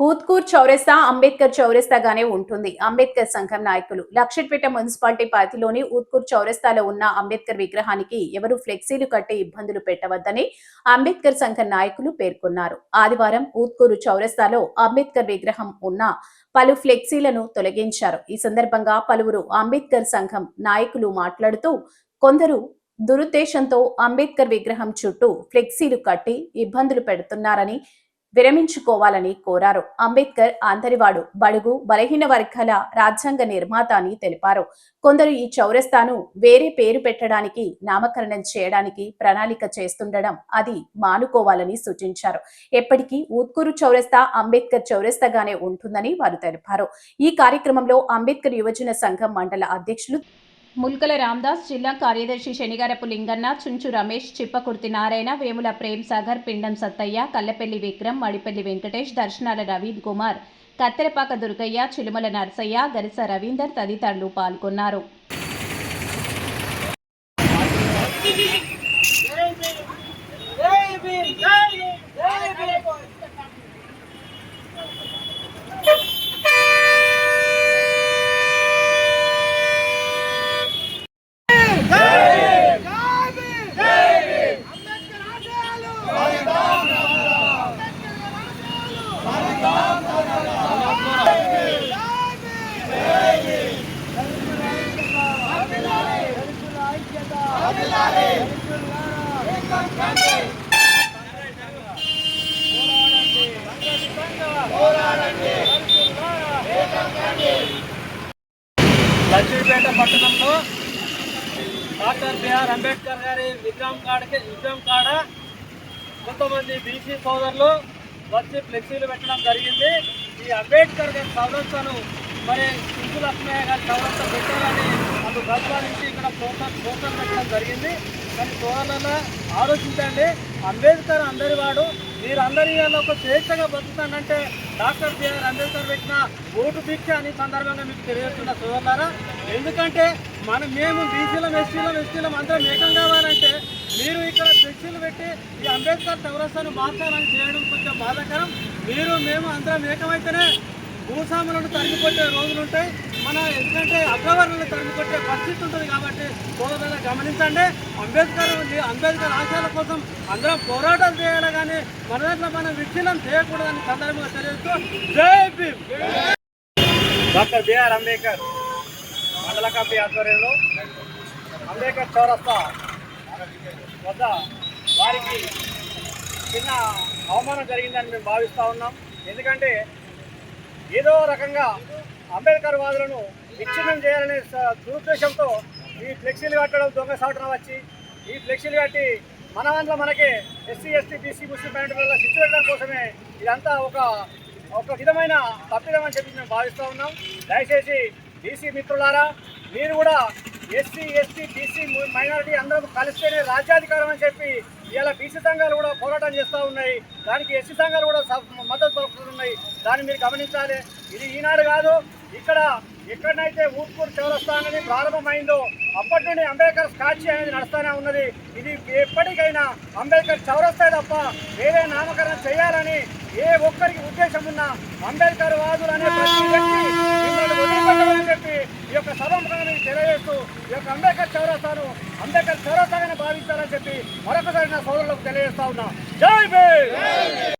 ఊత్కూర్ చౌరస్తా అంబేద్కర్ చౌరస్తాగానే ఉంటుంది. అంబేద్కర్ సంఘం నాయకులు. లక్షట్పేట మున్సిపాలిటీ పరిధిలోని ఊత్కూర్ చౌరస్తాలో ఉన్న అంబేద్కర్ విగ్రహానికి ఎవరు ఫ్లెక్సీలు కట్టి ఇబ్బందులు పెట్టవద్దని అంబేద్కర్ సంఘం నాయకులు పేర్కొన్నారు. ఆదివారం ఊత్కూరు చౌరస్తాలో అంబేద్కర్ విగ్రహం ఉన్న పలు ఫ్లెక్సీలను తొలగించారు. ఈ సందర్భంగా పలువురు అంబేద్కర్ సంఘం నాయకులు మాట్లాడుతూ కొందరు దురుద్దేశంతో అంబేద్కర్ విగ్రహం చుట్టూ ఫ్లెక్సీలు కట్టి ఇబ్బందులు పెడుతున్నారని విరమించుకోవాలని కోరారు. అంబేద్కర్ అందరివాడు బడుగు బలహీన వర్గాల రాజ్యాంగ నిర్మాత అని తెలిపారు. కొందరు ఈ చౌరస్తాను వేరే పేరు పెట్టడానికి నామకరణం చేయడానికి ప్రణాళిక చేస్తుండడం అది మానుకోవాలని సూచించారు. ఎప్పటికీ ఉత్కూరు చౌరస్తా అంబేద్కర్ చౌరస్తాగానే ఉంటుందని వారు తెలిపారు. ఈ కార్యక్రమంలో అంబేద్కర్ యువజన సంఘం మండల అధ్యక్షులు ముల్కల రామ్దాస్ జిల్లా కార్యదర్శి శనిగారపు లింగన్న చుంచు రమేష్ చిప్పకుర్తి నారాయణ వేముల ప్రేమ్ సాగర్ పిండం సత్తయ్య కల్లెపల్లి విక్రమ్ మడిపల్లి వెంకటేష్ దర్శనాల రవీంద్ కుమార్ కత్తెరపాక దుర్గయ్య చిలుమల నరసయ్య గరిస రవీందర్ తదితరులు పాల్గొన్నారు. పట్టణంలో డాక్టర్ బిఆర్ అంబేద్కర్ గారి విగ్రహం కాడకి విగ్రహం కాడ కొంతమంది బీసీ సోదరులు వచ్చి ఫ్లెక్సీలు పెట్టడం జరిగింది. ఈ అంబేద్కర్ గారి చౌరస్తాను మరి సింధు లక్ష్మయ్య గారి చౌరస్తా పెట్టాలని వాళ్ళు ప్రతిపాదించి ఇక్కడ ప్రోత్సాహం ప్రోత్సాహం పెట్టడం జరిగింది. కానీ సోదరులలో ఆలోచించండి అంబేద్కర్ అందరి వాడు మీరు ఇవాళ ఒక స్వేచ్ఛగా బతుకుతానంటే డాక్టర్ బిఆర్ అంబేద్కర్ పెట్టిన ఓటు దీక్ష అని సందర్భంగా మీకు తెలియజేస్తున్న సోదరులారా. ఎందుకంటే మనం మేము బీసీలం ఎస్సీలం ఎస్టీలం అందరం ఏకం కావాలంటే మీరు ఇక్కడ ఫ్లెక్సీలు పెట్టి ఈ అంబేద్కర్ చౌరస్తాను మార్చాలని చేయడం కొంచెం బాధాకరం. మీరు మేము అందరం ఏకమైతేనే భూస్వాములను తరిగిపోయే రోజులు ఉంటాయి మన ఎందుకంటే అగ్రవర్ణులను తరిమికొట్టే పరిస్థితి ఉంటుంది కాబట్టి సోదరులు గమనించండి. అంబేద్కర్ ఉంది. అంబేద్కర్ ఆశయాల కోసం అందరం పోరాటాలు చేయాలి కానీ మన దాంట్లో మనం విచ్ఛిన్నం చేయకూడదని సందర్భంగా తెలియజేస్తూ జై భీమ్. డాక్టర్ బిఆర్ అంబేద్కర్ మండల కమిటీ ఆధ్వర్యంలో అంబేద్కర్ చౌరస్తా వద్ద వారికి చిన్న అవమానం జరిగిందని మేము భావిస్తూ ఉన్నాం. ఎందుకంటే ఏదో రకంగా అంబేద్కర్ వాదులను విచ్ఛిన్నం చేయాలనే దురుద్దేశంతో ఈ ఫ్లెక్సీలు కట్టడం దొంగ సాటన వచ్చి ఈ ఫ్లెక్సీలు కట్టి మన దాంట్లో మనకి ఎస్సీ ఎస్టీ బీసీ ముస్లిం మైనారిటీల శిక్ష పెట్టడం కోసమే ఇదంతా ఒక ఒక విధమైన తప్పిదమని చెప్పి మేము భావిస్తూ ఉన్నాం. దయచేసి బీసీ మిత్రులారా మీరు కూడా ఎస్సీ ఎస్టీ బీసీ మైనారిటీ అందరూ కలిస్తేనే రాజ్యాధికారం అని చెప్పి ఇలా బీసీ సంఘాలు కూడా పోరాటం చేస్తూ ఉన్నాయి. దానికి ఎస్సీ సంఘాలు కూడా మద్దతు పలుకుతున్నాయి. దాన్ని మీరు గమనించాలి. ఇది ఈనాడు కాదు. ఇక్కడ ఎక్కడనైతే ఊట్కూరు చౌరస్థానని ప్రారంభమైందో అప్పటి నుండి అంబేద్కర్ స్కాచి అనేది నడుస్తూనే ఉన్నది. ఇది ఎప్పటికైనా అంబేద్కర్ చౌరస్తా తప్ప వేరే నామకరణం చేయాలని ఏ ఒక్కరికి ఉద్దేశం ఉన్నా అంబేద్కర్ వాదులు అనే ప్రతి వ్యక్తి చెప్పి ఈ యొక్క సభముఖంగా తెలియజేస్తూ ఈ యొక్క అంబేద్కర్ చౌరస్తాను అంబేద్కర్ చౌరస్తాగానే భావిస్తారని చెప్పి మరొకసారి నా సోదరులకు తెలియజేస్తా ఉన్నా. జై భీమ్!